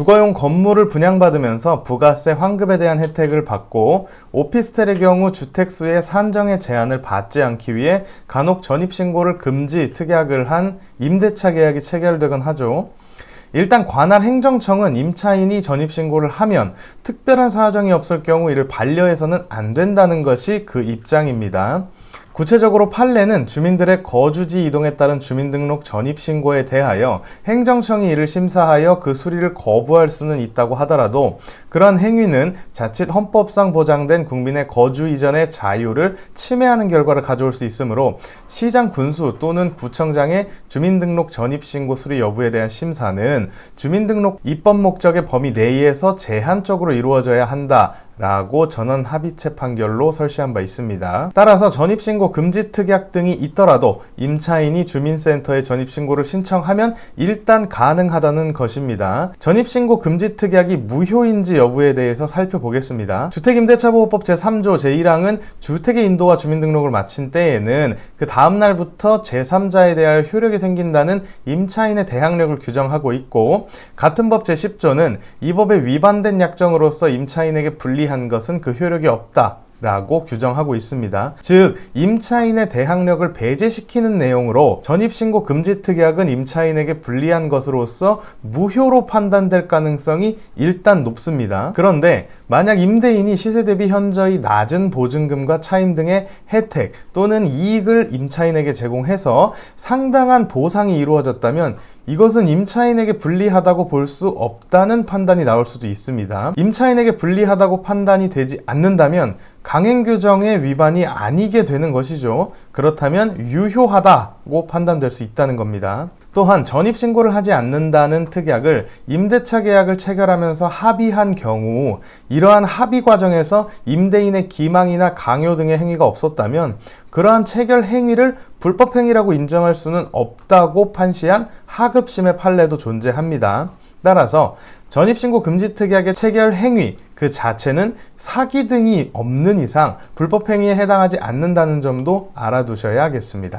주거용 건물을 분양받으면서 부가세 환급에 대한 혜택을 받고 오피스텔의 경우 주택수의 산정의 제한을 받지 않기 위해 간혹 전입신고를 금지 특약을 한 임대차 계약이 체결되곤 하죠. 일단 관할 행정청은 임차인이 전입신고를 하면 특별한 사정이 없을 경우 이를 반려해서는 안 된다는 것이 그 입장입니다. 구체적으로 판례는 주민들의 거주지 이동에 따른 주민등록 전입신고에 대하여 행정청이 이를 심사하여 그 수리를 거부할 수는 있다고 하더라도 그러한 행위는 자칫 헌법상 보장된 국민의 거주 이전의 자유를 침해하는 결과를 가져올 수 있으므로 시장 군수 또는 구청장의 주민등록 전입신고 수리 여부에 대한 심사는 주민등록 입법 목적의 범위 내에서 제한적으로 이루어져야 한다. 라고 전원 합의체 판결로 설시한 바 있습니다. 따라서 전입신고 금지 특약 등이 있더라도 임차인이 주민센터에 전입신고를 신청하면 일단 가능하다는 것입니다. 전입신고 금지 특약이 무효인지 여부에 대해서 살펴보겠습니다. 주택임대차보호법 제3조 제1항은 주택의 인도와 주민등록을 마친 때에는 그 다음날부터 제3자에 대하여 효력이 생긴다는 임차인의 대항력을 규정하고 있고 같은 법 제10조는 이 법에 위반된 약정으로서 임차인에게 불리한 것은 그 효력이 없다. 라고 규정하고 있습니다. 즉, 임차인의 대항력을 배제시키는 내용으로 전입신고 금지 특약은 임차인에게 불리한 것으로서 무효로 판단될 가능성이 일단 높습니다. 그런데 만약 임대인이 시세 대비 현저히 낮은 보증금과 차임 등의 혜택 또는 이익을 임차인에게 제공해서 상당한 보상이 이루어졌다면 이것은 임차인에게 불리하다고 볼 수 없다는 판단이 나올 수도 있습니다. 임차인에게 불리하다고 판단이 되지 않는다면 강행 규정의 위반이 아니게 되는 것이죠. 그렇다면 유효하다고 판단될 수 있다는 겁니다. 또한 전입 신고를 하지 않는다는 특약을 임대차 계약을 체결하면서 합의한 경우 이러한 합의 과정에서 임대인의 기망이나 강요 등의 행위가 없었다면 그러한 체결 행위를 불법 행위라고 인정할 수는 없다고 판시한 하급심의 판례도 존재합니다. 따라서 전입신고 금지 특약의 체결 행위 그 자체는 사기 등이 없는 이상 불법 행위에 해당하지 않는다는 점도 알아두셔야 하겠습니다.